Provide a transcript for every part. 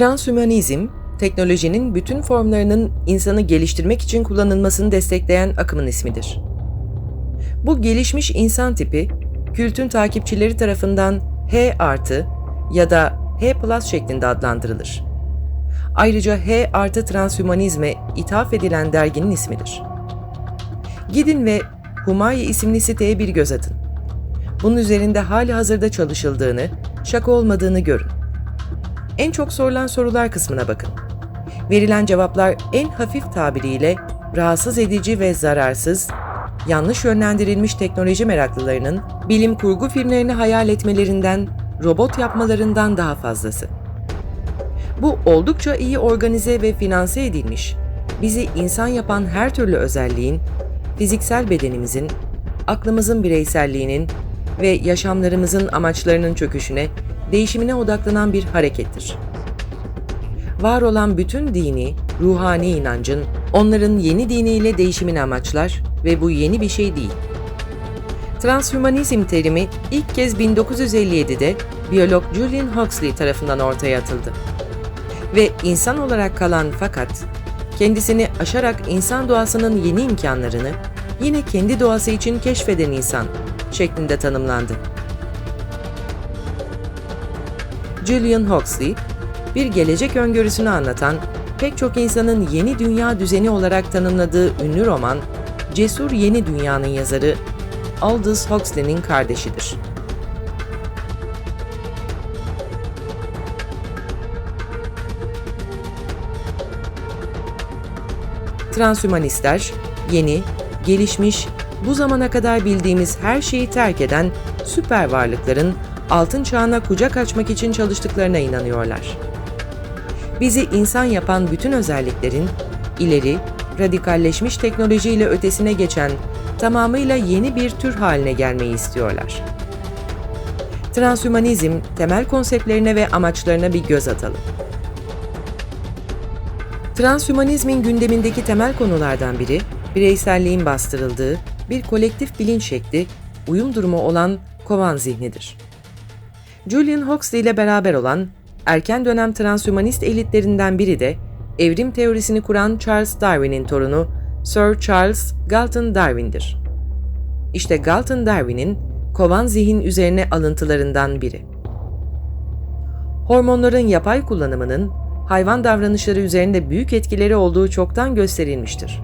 Transhümanizm, teknolojinin bütün formlarının insanı geliştirmek için kullanılmasını destekleyen akımın ismidir. Bu gelişmiş insan tipi, kültün takipçileri tarafından H artı ya da H plus şeklinde adlandırılır. Ayrıca H artı transhümanizme ithaf edilen derginin ismidir. Gidin ve Humayi isimli siteye bir göz atın. Bunun üzerinde hali hazırda çalışıldığını, şaka olmadığını görün. En çok sorulan sorular kısmına bakın. Verilen cevaplar en hafif tabiriyle rahatsız edici ve zararsız, yanlış yönlendirilmiş teknoloji meraklılarının bilim kurgu filmlerini hayal etmelerinden, robot yapmalarından daha fazlası. Bu oldukça iyi organize ve finanse edilmiş, bizi insan yapan her türlü özelliğin, fiziksel bedenimizin, aklımızın bireyselliğinin ve yaşamlarımızın amaçlarının çöküşüne, değişimine odaklanan bir harekettir. Var olan bütün dini, ruhani inancın, onların yeni diniyle değişimini amaçlar ve bu yeni bir şey değil. Transhümanizm terimi ilk kez 1957'de biyolog Julian Huxley tarafından ortaya atıldı. Ve insan olarak kalan fakat kendisini aşarak insan doğasının yeni imkanlarını yine kendi doğası için keşfeden insan şeklinde tanımlandı. Julian Huxley, bir gelecek öngörüsünü anlatan, pek çok insanın yeni dünya düzeni olarak tanımladığı ünlü roman, Cesur Yeni Dünya'nın yazarı Aldous Huxley'nin kardeşidir. Transhümanistler, yeni, gelişmiş, bu zamana kadar bildiğimiz her şeyi terk eden süper varlıkların altın çağına kucak açmak için çalıştıklarına inanıyorlar. Bizi insan yapan bütün özelliklerin ileri, radikalleşmiş teknolojiyle ötesine geçen tamamıyla yeni bir tür haline gelmeyi istiyorlar. Transhümanizm temel konseptlerine ve amaçlarına bir göz atalım. Transhümanizmin gündemindeki temel konulardan biri, bireyselliğin bastırıldığı bir kolektif bilinç şekli, uyum durumu olan kovan zihnidir. Julian Huxley ile beraber olan erken dönem transhümanist elitlerinden biri de evrim teorisini kuran Charles Darwin'in torunu Sir Charles Galton Darwin'dir. İşte Galton Darwin'in kovan zihin üzerine alıntılarından biri. Hormonların yapay kullanımının hayvan davranışları üzerinde büyük etkileri olduğu çoktan gösterilmiştir.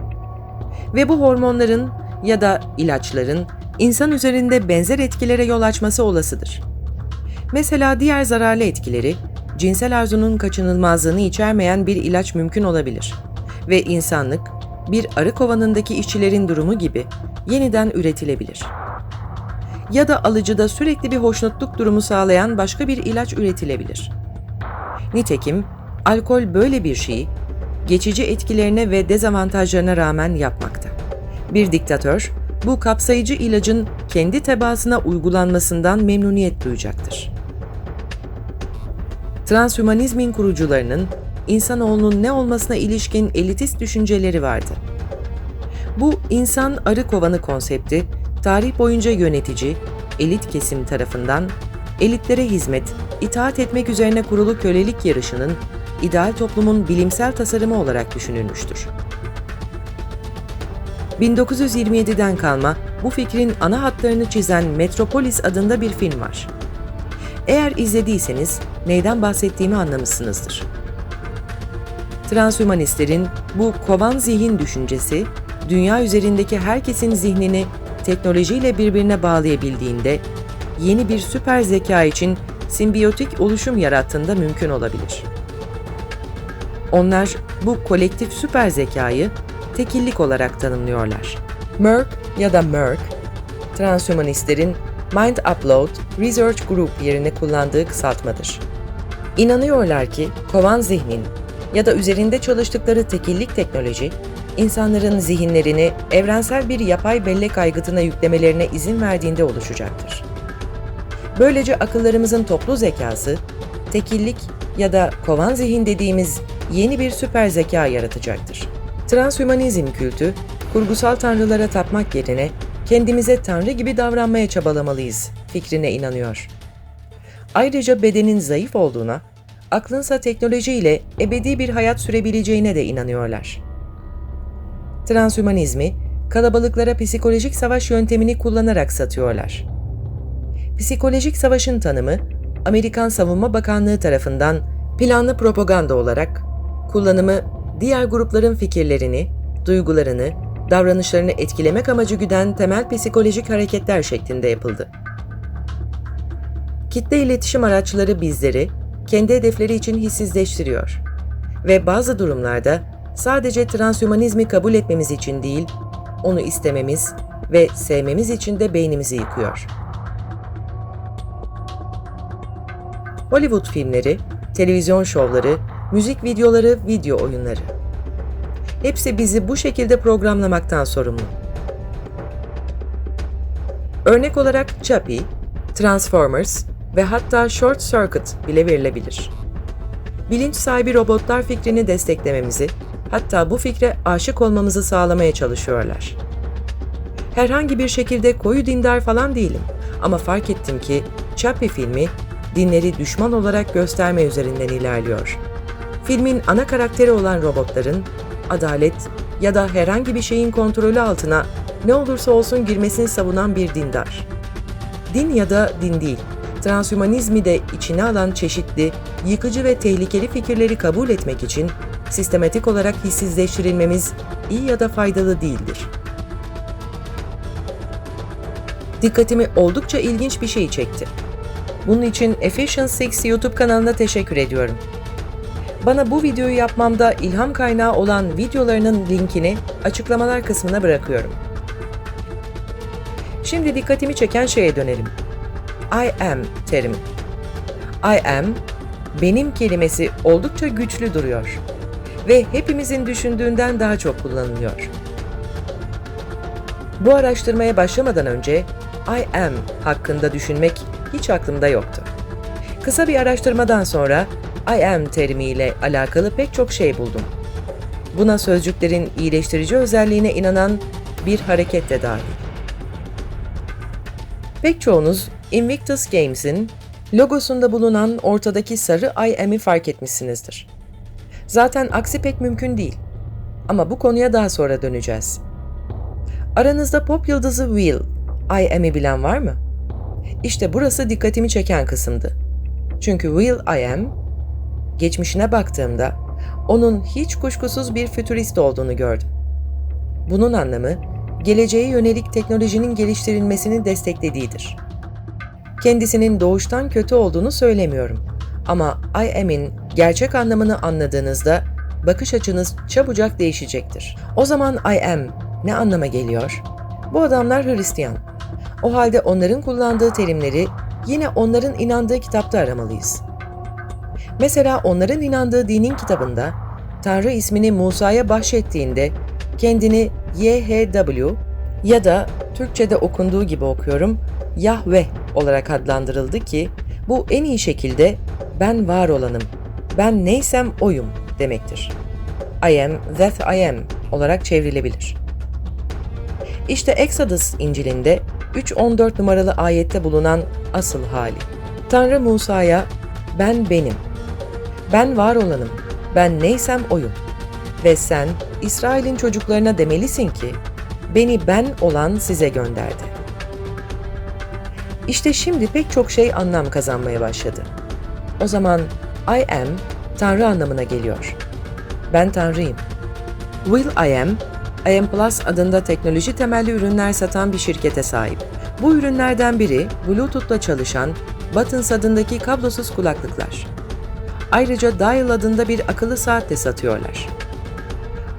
Ve bu hormonların ya da ilaçların insan üzerinde benzer etkilere yol açması olasıdır. Mesela diğer zararlı etkileri, cinsel arzunun kaçınılmazlığını içermeyen bir ilaç mümkün olabilir ve insanlık, bir arı kovanındaki işçilerin durumu gibi yeniden üretilebilir. Ya da alıcıda sürekli bir hoşnutluk durumu sağlayan başka bir ilaç üretilebilir. Nitekim, alkol böyle bir şeyi, geçici etkilerine ve dezavantajlarına rağmen yapmakta. Bir diktatör, bu kapsayıcı ilacın kendi tebaasına uygulanmasından memnuniyet duyacaktır. Transhümanizmin kurucularının insanoğlunun ne olmasına ilişkin elitist düşünceleri vardı. Bu insan arı kovanı konsepti tarih boyunca yönetici, elit kesim tarafından elitlere hizmet, itaat etmek üzerine kurulu kölelik yarışının ideal toplumun bilimsel tasarımı olarak düşünülmüştür. 1927'den kalma bu fikrin ana hatlarını çizen Metropolis adında bir film var. Eğer izlediyseniz neyden bahsettiğimi anlamışsınızdır. Transhümanistlerin bu kovan zihin düşüncesi, dünya üzerindeki herkesin zihnini teknolojiyle birbirine bağlayabildiğinde yeni bir süper zeka için simbiyotik oluşum yarattığında mümkün olabilir. Onlar bu kolektif süper zekayı tekillik olarak tanımlıyorlar. Merck ya da Merck, transhümanistlerin Mind Upload Research Group yerine kullandığı kısaltmadır. İnanıyorlar ki kovan zihnin ya da üzerinde çalıştıkları tekillik teknoloji, insanların zihinlerini evrensel bir yapay bellek aygıtına yüklemelerine izin verdiğinde oluşacaktır. Böylece akıllarımızın toplu zekası, tekillik ya da kovan zihin dediğimiz yeni bir süper zeka yaratacaktır. Transhümanizm kültü, kurgusal tanrılara tapmak yerine kendimize tanrı gibi davranmaya çabalamalıyız fikrine inanıyor. Ayrıca bedenin zayıf olduğuna, aklınsa teknolojiyle ebedi bir hayat sürebileceğine de inanıyorlar. Transhümanizmi, kalabalıklara psikolojik savaş yöntemini kullanarak satıyorlar. Psikolojik savaşın tanımı, Amerikan Savunma Bakanlığı tarafından planlı propaganda olarak kullanımı diğer grupların fikirlerini, duygularını, davranışlarını etkilemek amacı güden temel psikolojik hareketler şeklinde yapıldı. Kitle iletişim araçları bizleri kendi hedefleri için hissizleştiriyor ve bazı durumlarda sadece transhümanizmi kabul etmemiz için değil, onu istememiz ve sevmemiz için de beynimizi yıkıyor. Hollywood filmleri, televizyon şovları, müzik videoları, video oyunları. Hepsi bizi bu şekilde programlamaktan sorumlu. Örnek olarak Chappie, Transformers ve hatta Short Circuit bile verilebilir. Bilinç sahibi robotlar fikrini desteklememizi, hatta bu fikre aşık olmamızı sağlamaya çalışıyorlar. Herhangi bir şekilde koyu dindar falan değilim ama fark ettim ki Chappie filmi dinleri düşman olarak gösterme üzerinden ilerliyor. Filmin ana karakteri olan robotların adalet ya da herhangi bir şeyin kontrolü altına ne olursa olsun girmesini savunan bir dindar. Din ya da din değil, transhümanizmi de içine alan çeşitli, yıkıcı ve tehlikeli fikirleri kabul etmek için sistematik olarak hissizleştirilmemiz iyi ya da faydalı değildir. Dikkatimi oldukça ilginç bir şey çekti. Bunun için Efficient 6 YouTube kanalına teşekkür ediyorum. Bana bu videoyu yapmamda ilham kaynağı olan videolarının linkini açıklamalar kısmına bırakıyorum. Şimdi dikkatimi çeken şeye dönelim. I am terimi. I am, benim kelimesi oldukça güçlü duruyor ve hepimizin düşündüğünden daha çok kullanılıyor. Bu araştırmaya başlamadan önce I am hakkında düşünmek hiç aklımda yoktu. Kısa bir araştırmadan sonra I am terimiyle alakalı pek çok şey buldum. Buna sözcüklerin iyileştirici özelliğine inanan bir hareket de dahil. Pek çoğunuz Invictus Games'in logosunda bulunan ortadaki sarı I am'i fark etmişsinizdir. Zaten aksi pek mümkün değil. Ama bu konuya daha sonra döneceğiz. Aranızda pop yıldızı Will, I am'i bilen var mı? İşte burası dikkatimi çeken kısımdı. Çünkü Will I am, geçmişine baktığımda onun hiç kuşkusuz bir fütürist olduğunu gördüm. Bunun anlamı, geleceğe yönelik teknolojinin geliştirilmesini desteklediğidir. Kendisinin doğuştan kötü olduğunu söylemiyorum ama I am'in gerçek anlamını anladığınızda bakış açınız çabucak değişecektir. O zaman I am ne anlama geliyor? Bu adamlar Hristiyan. O halde onların kullandığı terimleri yine onların inandığı kitapta aramalıyız. Mesela onların inandığı dinin kitabında Tanrı ismini Musa'ya bahşettiğinde kendini YHW ya da Türkçe'de okunduğu gibi okuyorum Yahve olarak adlandırıldı ki bu en iyi şekilde ben var olanım, ben neysem oyum demektir. I am that I am olarak çevrilebilir. İşte Exodus İncil'inde 3.14 numaralı ayette bulunan asıl hali. Tanrı Musa'ya ben benim, ben var olanım, ben neysem oyum ve sen İsrail'in çocuklarına demelisin ki beni ben olan size gönderdi. İşte şimdi pek çok şey anlam kazanmaya başladı. O zaman I am Tanrı anlamına geliyor. Ben Tanrıyım. Will I am, I am Plus adında teknoloji temelli ürünler satan bir şirkete sahip. Bu ürünlerden biri Bluetooth'la çalışan Buttons adındaki kablosuz kulaklıklar. Ayrıca Dial adında bir akıllı saat de satıyorlar.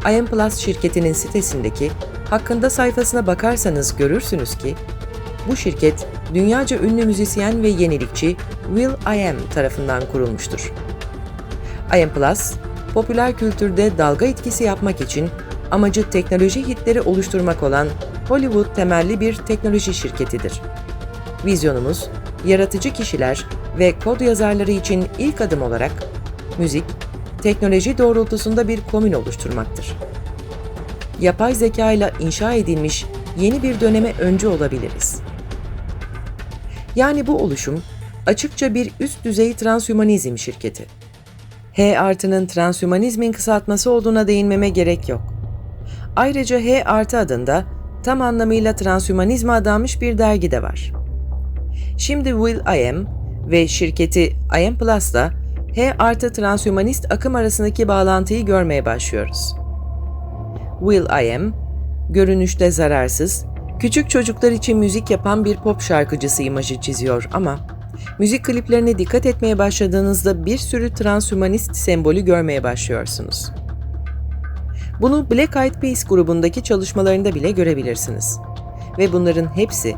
I am Plus şirketinin sitesindeki hakkında sayfasına bakarsanız görürsünüz ki bu şirket dünyaca ünlü müzisyen ve yenilikçi Will I Am tarafından kurulmuştur. I Plus, popüler kültürde dalga etkisi yapmak için amacı teknoloji hitleri oluşturmak olan Hollywood temelli bir teknoloji şirketidir. Vizyonumuz, yaratıcı kişiler ve kod yazarları için ilk adım olarak müzik, teknoloji doğrultusunda bir komün oluşturmaktır. Yapay zeka ile inşa edilmiş yeni bir döneme öncü olabiliriz. Yani bu oluşum açıkça bir üst düzey transhümanizm şirketi. H artının transhümanizmin kısaltması olduğuna değinmeme gerek yok. Ayrıca H artı adında tam anlamıyla transhümanizme adanmış bir dergi de var. Şimdi Will I Am ve şirketi I Am Plus'la H artı transhümanist akım arasındaki bağlantıyı görmeye başlıyoruz. Will I Am, görünüşte zararsız, küçük çocuklar için müzik yapan bir pop şarkıcısı imajı çiziyor ama müzik kliplerine dikkat etmeye başladığınızda bir sürü transhümanist sembolü görmeye başlıyorsunuz. Bunu Black Eyed Peas grubundaki çalışmalarında bile görebilirsiniz. Ve bunların hepsi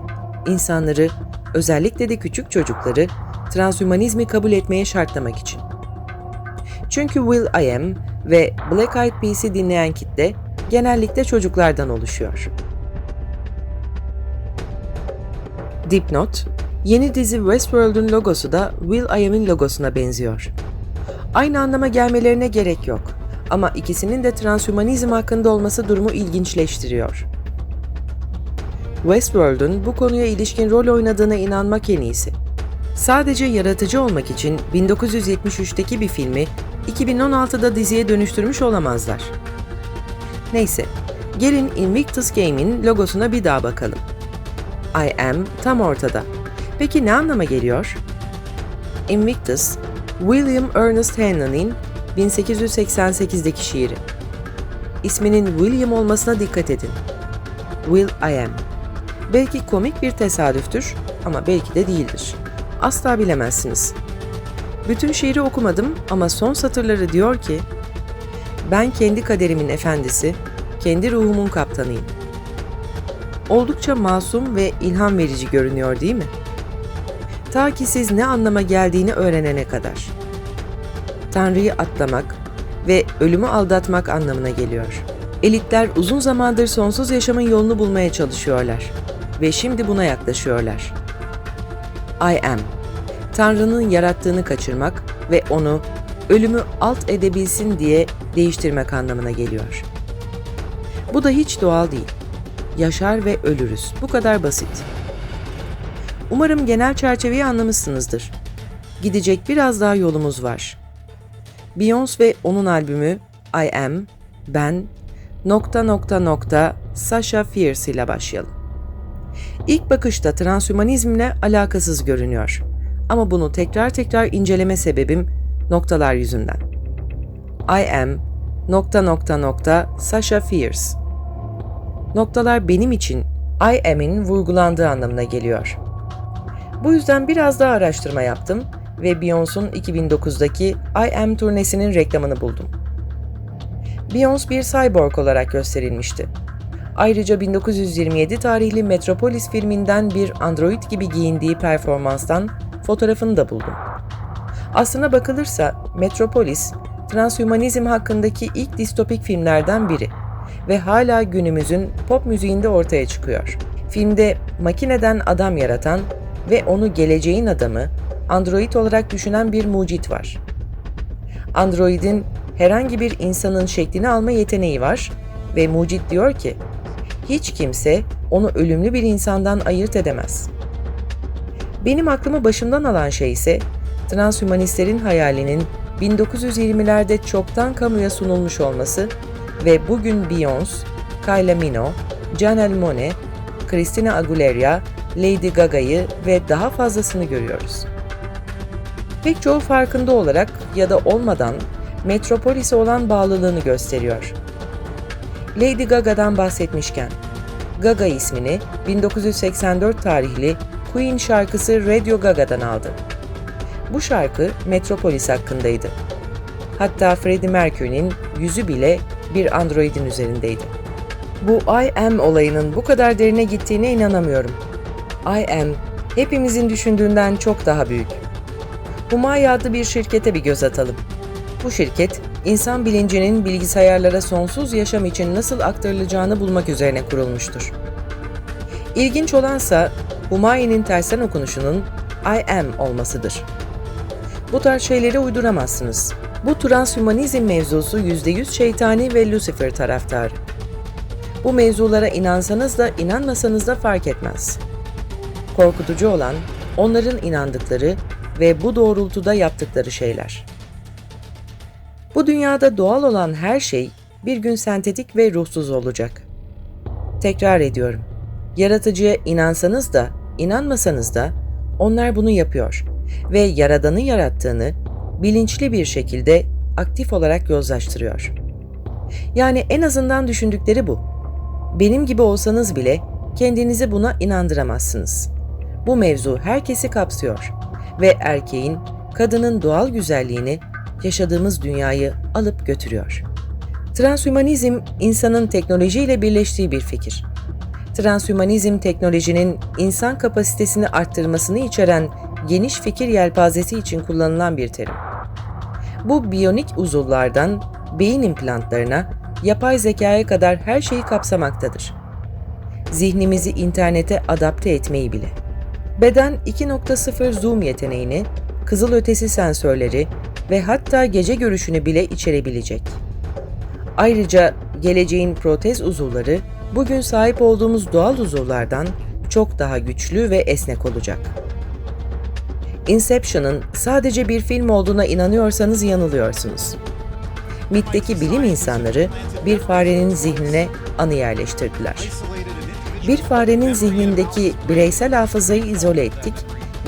insanları, özellikle de küçük çocukları transhümanizmi kabul etmeye şartlamak için. Çünkü Will I Am ve Black Eyed Peas'i dinleyen kitle genellikle çocuklardan oluşuyor. Dipnot, yeni dizi Westworld'un logosu da Will I Am'in logosuna benziyor. Aynı anlama gelmelerine gerek yok ama ikisinin de transhümanizm hakkında olması durumu ilginçleştiriyor. Westworld'un bu konuya ilişkin rol oynadığına inanmak en iyisi. Sadece yaratıcı olmak için 1973'teki bir filmi 2016'da diziye dönüştürmüş olamazlar. Neyse, gelin Invictus Game'in logosuna bir daha bakalım. I am tam ortada. Peki ne anlama geliyor? Invictus, William Ernest Henley'nin 1888'deki şiiri. İsminin William olmasına dikkat edin. Will I am. Belki komik bir tesadüftür ama belki de değildir. Asla bilemezsiniz. Bütün şiiri okumadım ama son satırları diyor ki, ben kendi kaderimin efendisi, kendi ruhumun kaptanıyım. Oldukça masum ve ilham verici görünüyor değil mi? Ta ki siz ne anlama geldiğini öğrenene kadar. Tanrı'yı atlamak ve ölümü aldatmak anlamına geliyor. Elitler uzun zamandır sonsuz yaşamın yolunu bulmaya çalışıyorlar ve şimdi buna yaklaşıyorlar. I am. Tanrı'nın yarattığını kaçırmak ve onu ölümü alt edebilsin diye değiştirmek anlamına geliyor. Bu da hiç doğal değil. Yaşar ve ölürüz. Bu kadar basit. Umarım genel çerçeveyi anlamışsınızdır. Gidecek biraz daha yolumuz var. Beyoncé ve onun albümü I Am, Ben, nokta nokta nokta Sasha Fierce ile başlayalım. İlk bakışta transhümanizmle alakasız görünüyor. Ama bunu tekrar tekrar inceleme sebebim noktalar yüzünden. I am nokta nokta nokta Sasha Fierce. Noktalar benim için I am'in vurgulandığı anlamına geliyor. Bu yüzden biraz daha araştırma yaptım ve Beyoncé'un 2009'daki I Am turnesinin reklamını buldum. Beyoncé bir cyborg olarak gösterilmişti. Ayrıca 1927 tarihli Metropolis filminden bir android gibi giyindiği performanstan fotoğrafını da buldum. Aslına bakılırsa Metropolis, transhümanizm hakkındaki ilk distopik filmlerden biri ve hala günümüzün pop müziğinde ortaya çıkıyor. Filmde makineden adam yaratan ve onu geleceğin adamı, android olarak düşünen bir mucit var. Androidin herhangi bir insanın şeklini alma yeteneği var ve mucit diyor ki, hiç kimse onu ölümlü bir insandan ayırt edemez. Benim aklımı başımdan alan şey ise transhümanistlerin hayalinin 1920'lerde çoktan kamuya sunulmuş olması ve bugün Beyoncé, Kylie Minogue, Janelle Monáe, Christina Aguilera, Lady Gaga'yı ve daha fazlasını görüyoruz. Pek çoğu farkında olarak ya da olmadan Metropolis'e olan bağlılığını gösteriyor. Lady Gaga'dan bahsetmişken, Gaga ismini 1984 tarihli Queen şarkısı Radio Gaga'dan aldı. Bu şarkı Metropolis hakkındaydı. Hatta Freddie Mercury'nin yüzü bile bir androidin üzerindeydi. Bu I am olayının bu kadar derine gittiğine inanamıyorum. I am hepimizin düşündüğünden çok daha büyük. Humay adlı bir şirkete bir göz atalım. Bu şirket, insan bilincinin bilgisayarlara sonsuz yaşam için nasıl aktarılacağını bulmak üzerine kurulmuştur. İlginç olansa Humayun'un tersten okunuşunun I am olmasıdır. Bu tarz şeyleri uyduramazsınız. Bu transhümanizm mevzusu %100 şeytani ve Lucifer taraftarı. Bu mevzulara inansanız da inanmasanız da fark etmez. Korkutucu olan onların inandıkları ve bu doğrultuda yaptıkları şeyler. Bu dünyada doğal olan her şey bir gün sentetik ve ruhsuz olacak. Tekrar ediyorum. Yaratıcıya inansanız da, inanmasanız da onlar bunu yapıyor ve yaradanı yarattığını bilinçli bir şekilde aktif olarak yozlaştırıyor. Yani en azından düşündükleri bu. Benim gibi olsanız bile kendinizi buna inandıramazsınız. Bu mevzu herkesi kapsıyor ve erkeğin, kadının doğal güzelliğini yaşadığımız dünyayı alıp götürüyor. Transhümanizm insanın teknolojiyle birleştiği bir fikir. Transhümanizm teknolojinin insan kapasitesini arttırmasını içeren geniş fikir yelpazesi için kullanılan bir terim. Bu biyonik uzuvlardan beyin implantlarına, yapay zekaya kadar her şeyi kapsamaktadır. Zihnimizi internete adapte etmeyi bile. Beden 2.0 zoom yeteneğini, kızılötesi sensörleri ve hatta gece görüşünü bile içerebilecek. Ayrıca geleceğin protez uzuvları bugün sahip olduğumuz doğal uzuvlardan çok daha güçlü ve esnek olacak. Inception'ın sadece bir film olduğuna inanıyorsanız yanılıyorsunuz. MIT'teki bilim insanları bir farenin zihnine anı yerleştirdiler. Bir farenin zihnindeki bireysel hafızayı izole ettik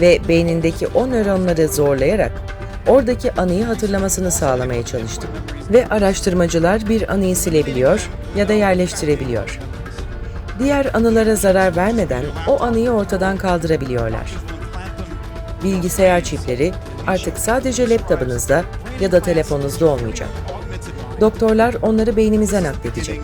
ve beynindeki o nöronları zorlayarak oradaki anıyı hatırlamasını sağlamaya çalıştık. Ve araştırmacılar bir anıyı silebiliyor ya da yerleştirebiliyor. Diğer anılara zarar vermeden o anıyı ortadan kaldırabiliyorlar. Bilgisayar çipleri artık sadece laptopunuzda ya da telefonunuzda olmayacak. Doktorlar onları beynimize nakledecek.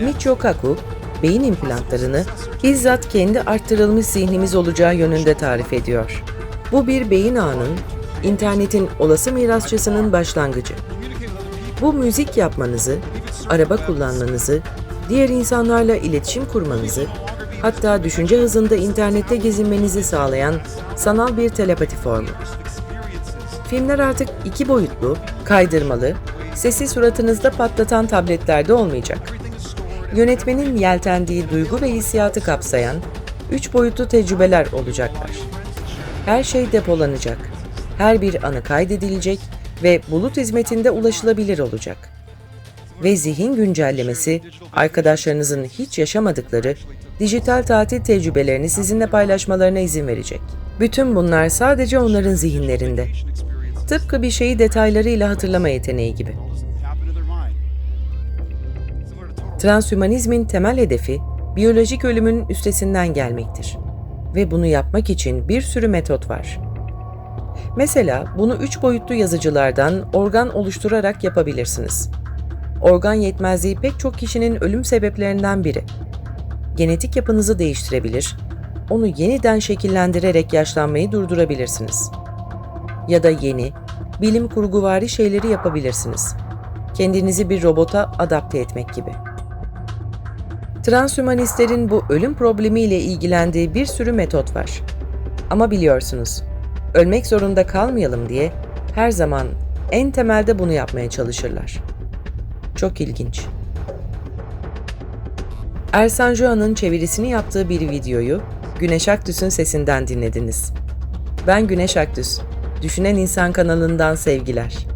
Michio Kaku, beyin implantlarını bizzat kendi arttırılmış zihnimiz olacağı yönünde tarif ediyor. Bu bir beyin ağının, internetin olası mirasçısının başlangıcı. Bu müzik yapmanızı, araba kullanmanızı, diğer insanlarla iletişim kurmanızı, hatta düşünce hızında internette gezinmenizi sağlayan sanal bir telepati formu. Filmler artık iki boyutlu, kaydırmalı, sesi suratınızda patlatan tabletlerde olmayacak. Yönetmenin yeltendiği duygu ve hissiyatı kapsayan üç boyutlu tecrübeler olacaklar. Her şey depolanacak, her bir anı kaydedilecek ve bulut hizmetinde ulaşılabilir olacak. Ve zihin güncellemesi, arkadaşlarınızın hiç yaşamadıkları dijital tatil tecrübelerini sizinle paylaşmalarına izin verecek. Bütün bunlar sadece onların zihinlerinde. Tıpkı bir şeyi detaylarıyla hatırlama yeteneği gibi. Transhümanizmin temel hedefi biyolojik ölümün üstesinden gelmektir. Ve bunu yapmak için bir sürü metot var. Mesela bunu üç boyutlu yazıcılardan organ oluşturarak yapabilirsiniz. Organ yetmezliği pek çok kişinin ölüm sebeplerinden biri. Genetik yapınızı değiştirebilir, onu yeniden şekillendirerek yaşlanmayı durdurabilirsiniz. Ya da yeni, bilim kurguvari şeyleri yapabilirsiniz. Kendinizi bir robota adapte etmek gibi. Transhümanistlerin bu ölüm problemiyle ilgilendiği bir sürü metot var. Ama biliyorsunuz, ölmek zorunda kalmayalım diye her zaman en temelde bunu yapmaya çalışırlar. Çok ilginç. Ersan Juan'ın çevirisini yaptığı bir videoyu Güneş Aktüs'ün sesinden dinlediniz. Ben Güneş Aktüs, Düşünen İnsan kanalından sevgiler.